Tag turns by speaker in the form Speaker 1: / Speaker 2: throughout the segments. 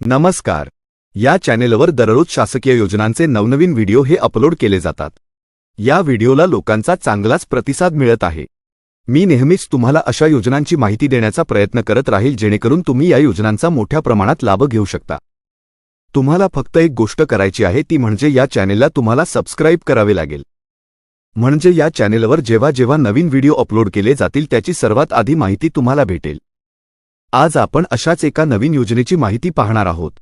Speaker 1: नमस्कार. या चॅनेलवर दररोज शासकीय योजनांचे नवनवीन व्हिडिओ हे अपलोड केले जातात. या व्हिडिओला लोकांचा चांगलाच प्रतिसाद मिळत आहे. मी नेहमीच तुम्हाला अशा योजनांची माहिती देण्याचा प्रयत्न करत राहील जेणेकरून तुम्ही या योजनांचा मोठ्या प्रमाणात लाभ घेऊ शकता. तुम्हाला फक्त एक गोष्ट करायची आहे ती म्हणजे या चॅनेलला तुम्हाला सबस्क्राईब करावे लागेल. म्हणजे या चॅनेलवर जेव्हा जेव्हा नवीन व्हिडिओ अपलोड केले जातील त्याची सर्वात आधी माहिती तुम्हाला भेटेल. आज आपण अशाच एका नवीन योजनेची माहिती पाहणार आहोत.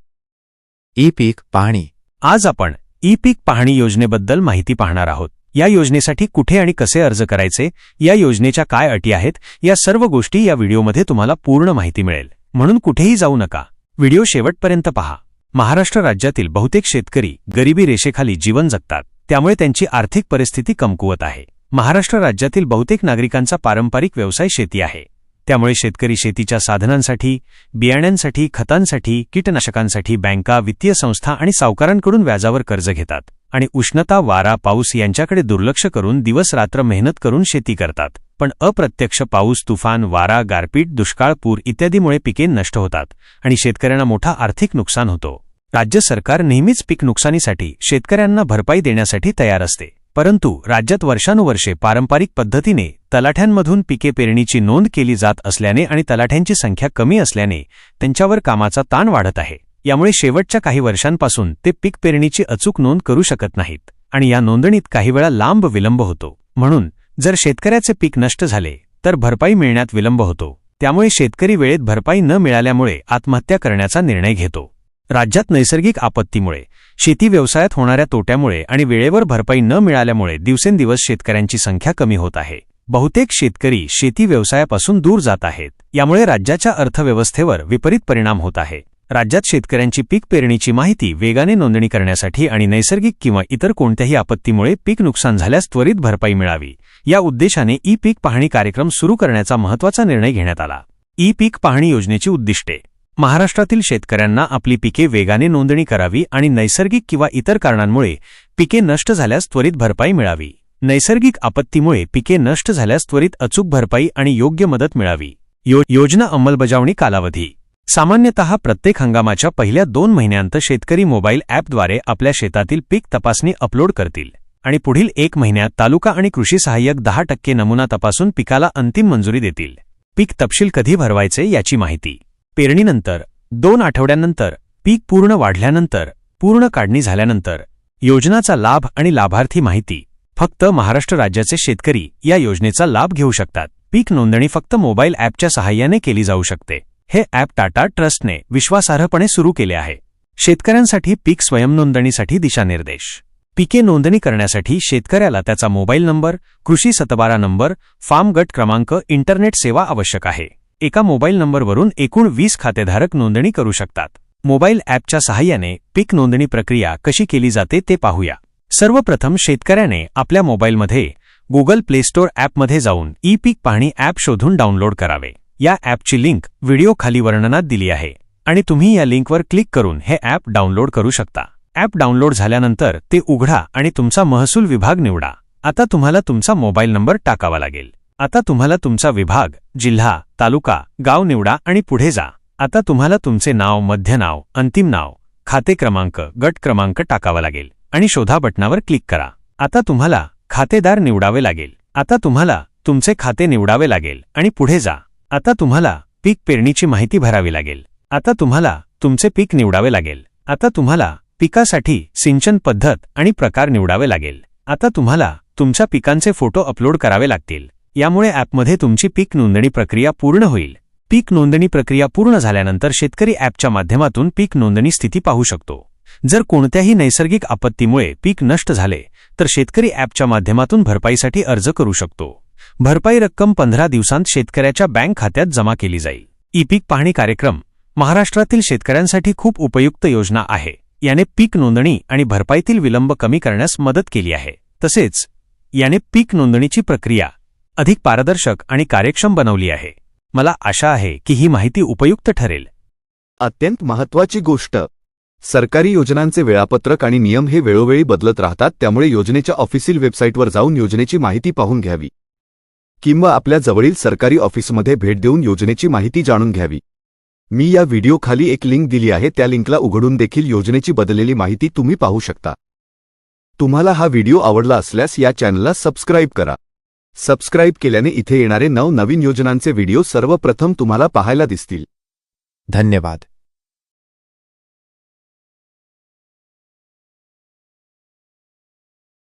Speaker 2: ई पीक पाहणी.
Speaker 3: आज आपण ई पीक पाहणी योजनेबद्दल माहिती पाहणार आहोत. या योजनेसाठी कुठे आणि कसे अर्ज करायचे या योजनेच्या काय अटी आहेत या सर्व गोष्टी या व्हिडिओमध्ये तुम्हाला पूर्ण माहिती मिळेल. म्हणून कुठेही जाऊ नका. व्हिडिओ शेवटपर्यंत पहा. महाराष्ट्र राज्यातील बहुतेक शेतकरी गरिबी रेषेखाली जीवन जगतात त्यामुळे त्यांची आर्थिक परिस्थिती कमकुवत आहे. महाराष्ट्र राज्यातील बहुतेक नागरिकांचा पारंपरिक व्यवसाय शेती आहे. त्यामुळे शेतकरी शेतीच्या साधनांसाठी बियाण्यांसाठी खतांसाठी कीटनाशकांसाठी बँका वित्तीय संस्था आणि सावकारांकडून व्याजावर कर्ज घेतात आणि उष्णता वारा पाऊस यांच्याकडे दुर्लक्ष करून दिवस रात्र मेहनत करून शेती करतात. पण अप्रत्यक्ष पाऊस तुफान वारा गारपीट दुष्काळ पूर इत्यादीमुळे पिके नष्ट होतात आणि शेतकऱ्यांना मोठा आर्थिक नुकसान होतो. राज्य सरकार नेहमीच पीक नुकसानीसाठी शेतकऱ्यांना भरपाई देण्यासाठी तयार असते. परंतु राज्यात वर्षानुवर्षे पारंपरिक पद्धतीने तलाठ्यांमधून पिके पेरणीची नोंद केली जात असल्याने आणि तलाठ्यांची संख्या कमी असल्याने त्यांच्यावर कामाचा ताण वाढत आहे. यामुळे शेवटच्या काही वर्षांपासून ते पीक पेरणीची अचूक नोंद करू शकत नाहीत आणि या नोंदणीत काही वेळा लांब विलंब होतो. म्हणून जर शेतकऱ्याचे पीक नष्ट झाले तर भरपाई मिळण्यात विलंब होतो. त्यामुळे शेतकरी वेळेत भरपाई न मिळाल्यामुळे आत्महत्या करण्याचा निर्णय घेतो. राज्यात नैसर्गिक आपत्तीमुळे शेती व्यवसायात होणाऱ्या तोट्यामुळे आणि वेळेवर भरपाई न मिळाल्यामुळे दिवसेंदिवस शेतकऱ्यांची संख्या कमी होत आहे. बहुतेक शेतकरी शेती व्यवसायापासून दूर जात आहेत. यामुळे राज्याच्या अर्थव्यवस्थेवर विपरीत परिणाम होत आहे. राज्यात शेतकऱ्यांची पीक पेरणीची माहिती वेगाने नोंदणी करण्यासाठी आणि नैसर्गिक किंवा इतर कोणत्याही आपत्तीमुळे पीक नुकसान झाल्यास त्वरित भरपाई मिळावी. या उद्देशाने ई पीक पाहणी कार्यक्रम सुरू करण्याचा महत्त्वाचा निर्णय घेण्यात आला. ई पीक पाहणी योजनेची उद्दिष्टे महाराष्ट्रातील शेतकऱ्यांना आपली पिके वेगाने नोंदणी करावी आणि नैसर्गिक किंवा इतर कारणांमुळे पिके नष्ट झाल्यास त्वरित भरपाई मिळावी. नैसर्गिक आपत्तीमुळे पिके नष्ट झाल्यास त्वरित अचूक भरपाई आणि योग्य मदत मिळावी. यो योजना अंमलबजावणी कालावधी. सामान्यतः प्रत्येक हंगामाच्या पहिल्या दोन महिन्यांत शेतकरी मोबाईल ॲपद्वारे आपल्या शेतातील पीक तपासणी अपलोड करतील आणि पुढील एक महिन्यात तालुका आणि कृषी सहाय्यक दहा टक्के नमुना तपासून पिकाला अंतिम मंजुरी देतील. पीक तपशील कधी भरवायचे याची माहिती. पेरणीनंतर दोन आठवड्यांनंतर पीक पूर्ण वाढल्यानंतर पूर्ण काढणी झाल्यानंतर योजनाचा लाभ आणि लाभार्थी माहिती फक्त महाराष्ट्र राज्याचे शेतकरी या योजनेचा लाभ घेऊ शकतात. पीक नोंदणी फक्त मोबाईल ॲपच्या सहाय्याने केली जाऊ शकते. हे ॲप टाटा ट्रस्टने विश्वासार्हपणे सुरू केले आहे. शेतकऱ्यांसाठी पीक स्वयंनोंदणीसाठी दिशानिर्देश. पिके नोंदणी करण्यासाठी शेतकऱ्याला त्याचा मोबाईल नंबर कृषी सतबारा नंबर फार्म गट क्रमांक इंटरनेट सेवा आवश्यक आहे. एका मोबाईल नंबरवरून एकूण वीस खातेधारक नोंदणी करू शकतात. मोबाईल ॲपच्या सहाय्याने पीक नोंदणी प्रक्रिया कशी केली जाते ते पाहूया. सर्वप्रथम शेतकऱ्याने आपल्या मोबाईलमध्ये गुगल प्ले स्टोअर ॲपमध्ये जाऊन ई पीक पाहणी ॲप शोधून डाउनलोड करावे. या ॲपची लिंक व्हिडिओ खाली वर्णनात दिली आहे आणि तुम्ही या लिंकवर क्लिक करून हे ॲप डाउनलोड करू शकता. ॲप डाउनलोड झाल्यानंतर ते उघडा आणि तुमचा महसूल विभाग निवडा. आता तुम्हाला तुमचा मोबाईल नंबर टाकावा लागेल. आता तुम्हाला तुमचा विभाग जिल्हा तालुका गाव निवडा आणि पुढे जा. आता तुम्हाला तुमचे नाव मध्य नाव अंतिम नाव खाते क्रमांक गट क्रमांक टाकावा लागेल आणि शोधा बटणावर क्लिक करा. आता तुम्हाला खातेदार निवडावे लागेल. आता तुम्हाला तुमचे खाते निवडावे लागेल आणि पुढे जा. आता तुम्हाला पीक पेरणीची माहिती भरावी लागेल. आता तुम्हाला तुमचे पीक निवडावे लागेल. आता तुम्हाला पिकासाठी सिंचन पद्धत आणि प्रकार निवडावे लागेल. आता तुम्हाला तुमच्या पिकांचे फोटो अपलोड करावे लागतील. यामुळे ॲपमध्ये तुमची पीक नोंदणी प्रक्रिया पूर्ण होईल. पीक नोंदणी प्रक्रिया पूर्ण झाल्यानंतर शेतकरी ॲपच्या माध्यमातून पीक नोंदणी स्थिती पाहू शकतो. जर कोणत्याही नैसर्गिक आपत्तीमुळे पीक नष्ट झाले तर शेतकरी ॲपच्या माध्यमातून भरपाईसाठी अर्ज करू शकतो. भरपाई रक्कम पंधरा दिवसांत शेतकऱ्याच्या बँक खात्यात जमा केली जाईल. ई पीक पाहणी कार्यक्रम महाराष्ट्रातील शेतकऱ्यांसाठी खूप उपयुक्त योजना आहे. याने पीक नोंदणी आणि भरपाईतील विलंब कमी करण्यास मदत केली आहे. तसेच याने पीक नोंदणीची प्रक्रिया अधिक पारदर्शक आणि कार्यक्षम बनवली आहे. मला आशा आहे की ही माहिती उपयुक्त ठरेल.
Speaker 1: अत्यंत महत्वाची गोष्ट. सरकारी योजनांचे वेळापत्रक आणि नियम हे वेळोवेळी बदलत राहतात त्यामुळे योजनेच्या ऑफिशियल वेबसाईटवर जाऊन योजनेची माहिती पाहून घ्यावी. किंवा आपल्या जवळील सरकारी ऑफिसमध्ये भेट देऊन योजनेची माहिती जाणून घ्यावी. मी या व्हिडिओ खाली एक लिंक दिली आहे त्या लिंकला उघडून देखील योजनेची बदललेली माहिती तुम्ही पाहू शकता. तुम्हाला हा व्हिडिओ आवडला असल्यास या चॅनलला सबस्क्राईब करा. सबस्क्राईब केल्याने इथे येणारे नवनवीन योजनांचे व्हिडिओ सर्वप्रथम तुम्हाला पाहायला दिसतील.
Speaker 2: धन्यवाद.